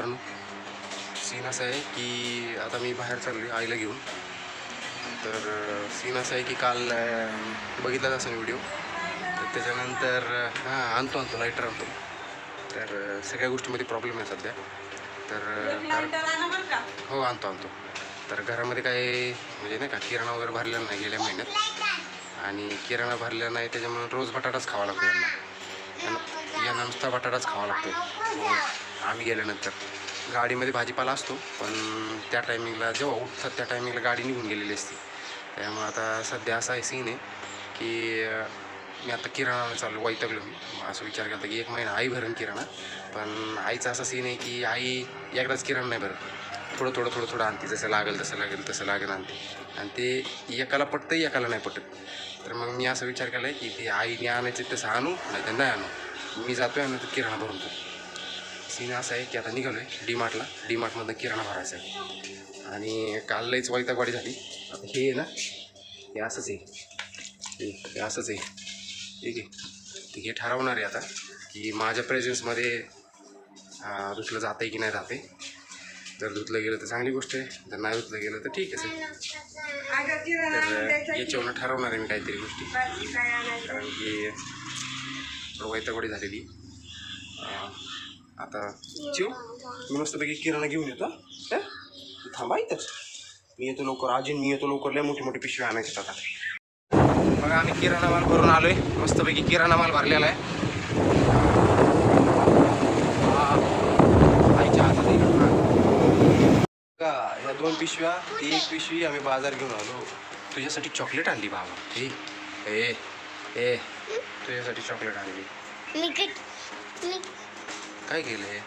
मित्रांनो सीन असं आहे की आता मी बाहेर चालली आईला घेऊन. तर सीन असं आहे की काल बघितलाच असेल व्हिडिओ. तर त्याच्यानंतर हां आणतो आणतो लाईटर आणतो. तर सगळ्या गोष्टीमध्ये प्रॉब्लेम आहे सध्या. तर हो आणतो आणतो. तर घरामध्ये काय म्हणजे नाही का किराणा वगैरे भरलेला नाही गेल्या महिन्यात. आणि किराणा भरलेला नाही त्याच्यामुळे रोज बटाटाच खावा लागतो यांना. यांना- नुसता बटाटाच खावा लागतो आम्ही गेल्यानंतर. गाडीमध्ये भाजीपाला असतो पण त्या टायमिंगला जेव्हा उठतात त्या टायमिंगला गाडी निघून गेलेली असते. त्यामुळे आता सध्या असा आहे सीन आहे की मी आता किराणा चालू वैतगलो मी. असं विचार केला की एक महिना आई भरण किराणा पण आईचा असा सीन आहे की आई एकदाच किराणा नाही भरत. थोडं थोडं थोडं थोडं आणते जसं लागेल तसं लागेल तसं लागेल आणते. आणि ते एकाला पटतं एकाला नाही पटत. तर मग मी असा विचार केला आहे की ते आईने आणायचं तसं आणू नाही तर नाही आणू. मी जातो आहे नंतर किराणा भरून तो सीन असा आहे की आता निघालो आहे डी मार्टला डी मार्टमधनं किराणा भरायचा आहे. आणि काल लईच वैतागवाडी झाली. आता हे आहे ना हे असंच आहे. हे हे असंच आहे. ठीक आहे. हे ठरवणार आहे आता की माझ्या प्रेझेन्समध्ये धुतलं जातं आहे की नाही जाते जर धुतलं गेलं तर चांगली गोष्ट आहे. जर नाही धुतलं गेलं तर ठीक आहे सर. तर याच्यावरून ठरवणार आहे मी काहीतरी गोष्टी. कारण की थोडं वैतागवाडी झालेली. आता चिव मी मस्तपैकी किराणा घेऊन येतो हं? थांबा इथंच. मी येतो लवकर अजून मी येतो लवकर लय मोठी मोठी पिशवी आणायची आता. बघा आम्ही किराणा माल भरून आलोय. मस्तपैकी किराणा माल भरलेला आहे. आईच्या हातात दोन पिशव्या ती एक पिशवी आम्ही बाजार घेऊन आलो. तुझ्यासाठी चॉकलेट आणली बाबा. ठीक ए ए तुझ्यासाठी चॉकलेट आणली. काय केलंय?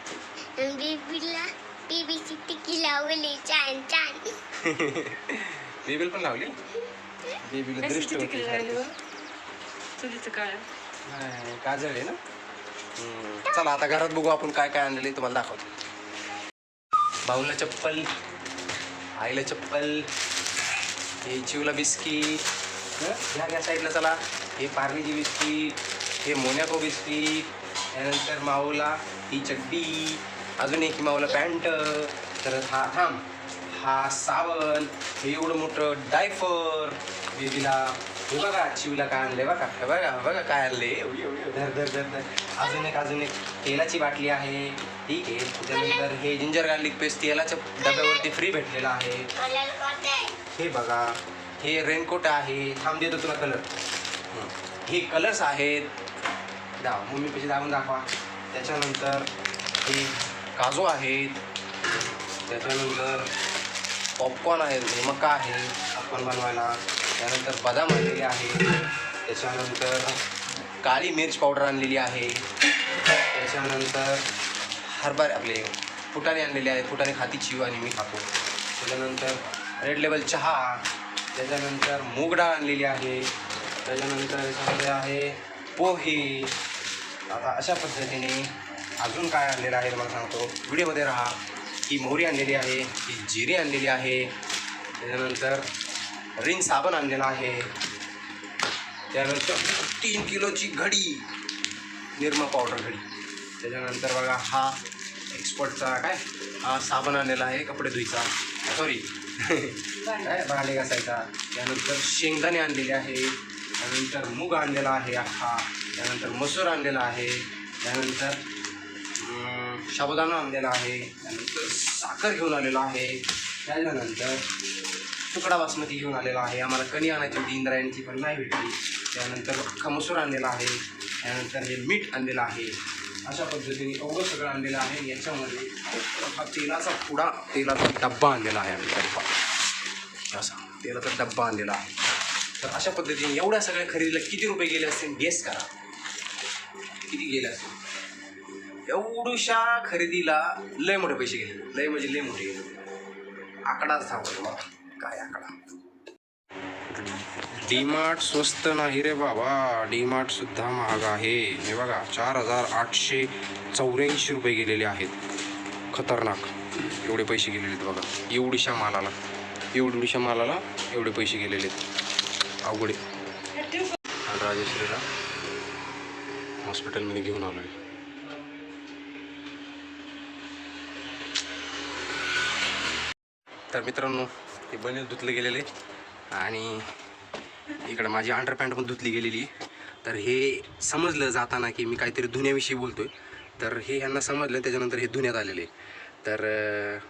बेबीला बेबीची टिकी लावली छान छान. बेबील पण लावली? बेबीला दृष्ट होती. तुझीचं काय नाही, काजळ आहे ना. चला आता घरात बघू आपण काय काय आणलेलं आहे तुम्हाला दाखवतो. भाऊला चप्पल आईला चप्पल हे चिवला बिस्किट हं? ह्या घ्या साईडला चला. हे पार्लीची बिस्किट हे मोनॅको बिस्किट त्यानंतर माऊला ही चड्डी अजून एक माऊला पॅन्ट. तर हा थांब. हा सावन हे एवढं मोठं डायफर बेबीला हे बघा चिवला काय आणले बघा. हे बघा बघा काय आणले धर धर धर धर. अजून एक अजून एक तेलाची बाटली आहे. ठीक आहे. त्याच्यानंतर हे जिंजर गार्लिक पेस्ट तेलाच्या डब्यावरती फ्री भेटलेला आहे. हे बघा. हे रेनकोट आहे. थांब देतो तुला कलर हे. कलर्स आहेत. दाव. मम्मी पैसे दाबून दाखवा. त्याच्यानंतर हे काजू आहेत. त्याच्यानंतर पॉपकॉर्न आहेत. म्हणजे मका आहे पॉपकॉर्न बनवायला. त्यानंतर बदाम आणलेले आहे त्याच्यानंतर काळी मिर्च पावडर आणलेली आहे. त्याच्यानंतर हरभरे आपले फुटाणे आणलेले आहेत. फुटाणे खाती चिव आणि मी खातो. त्याच्यानंतर रेड लेबल चहा. त्याच्यानंतर मूग डाळ आणलेली आहे. त्याच्यानंतर याच्यामध्ये आहे पोहे. आता अशा पद्धतीने अजून काय आणलेलं आहे मला सांगतो. व्हिडिओमध्ये राहा ही मोहरी आणलेली आहे ही जिरी आणलेली आहे त्याच्यानंतर रिन साबण आणलेला आहे. त्यानंतर तीन किलोची घडी निरमा पावडर घडी. त्याच्यानंतर बघा हा एक्सपर्टचा काय? हा साबण आणलेला आहे कपडे धुईचा. सॉरी काय? भांडे घासायचा. त्यानंतर शेंगदाणे आणलेले आहे. त्यानंतर मूग आणलेला आहे अख्खा. त्यानंतर मसूर आणलेला आहे. त्यानंतर साबुदाणा आणलेला आहे. त्यानंतर साखर घेऊन आलेला आहे. त्याच्यानंतर तुकडा बासमती घेऊन आलेला आहे. आम्हाला कणी आणायची होती इंद्रायणीची पण नाही भेटली. त्यानंतर अख्खा मसूर आणलेला आहे. त्यानंतर हे मीठ आणलेलं आहे. अशा पद्धतीने एवढं सगळं आणलेलं आहे. याच्यामध्ये हा तेलाचा पुडा तेलाचा डब्बा आणलेला आहे आम्ही. डब्बा. असा तेलाचा डब्बा आणलेला आहे. तर अशा पद्धतीने एवढ्या सगळ्या खरेदीला किती रुपये गेले असतील गेस करा. किती गेले असतील? एवढूशा खरेदीला लय मोठे पैसे गेले. लय म्हणजे लय मोठे गेले. आकडाच थांबतो काय आकडा? डीमार्ट स्वस्त नाही रे बाबा. डीमार्ट सुद्धा महाग आहे. हे बघा चार हजार आठशे चौऱ्याऐंशी रुपये गेलेले आहेत. खतरनाक. एवढे पैसे गेलेले आहेत बघा. एवढीशा मालाला. एवढीशा मालाला एवढे पैसे गेलेले आहेत. अवघडे राजेश्रीला हॉस्पिटलमध्ये घेऊन आलो आहे तर मित्रांनो हे बनेल धुतले गेलेले आणि इकडं माझी अंडरपॅन्ट पण धुतली गेलेली. तर हे समजलं जाताना की मी काहीतरी धुण्याविषयी बोलतोय. तर हे ह्यांना समजलं त्याच्यानंतर हे धुण्यात आलेले. तर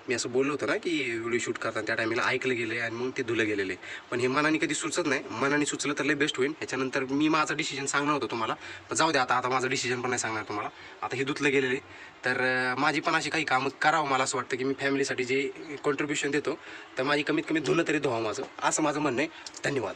मी असं बोललो होतं ना की व्हिडिओ शूट करताना त्या टायमिंगला ऐकलं गेले आणि मग ते धुलं गेलेले. पण हे मनाने कधी सुचत नाही. मनाने सुचलं तर लय बेस्ट होईल. ह्याच्यानंतर मी माझं डिसिजन सांगणार होतो तुम्हाला. पण जाऊ दे आता आता माझं डिसिजन पण नाही सांगणार तुम्हाला. आता हे धुतलं गेलेले. तर माझी पण अशी काही कामं करावं मला असं वाटतं की मी फॅमिलीसाठी जे कॉन्ट्रीब्युशन देतो तर माझी कमीत कमी धुणं तरी धुवा माझं. असं माझं म्हणणं आहे. धन्यवाद.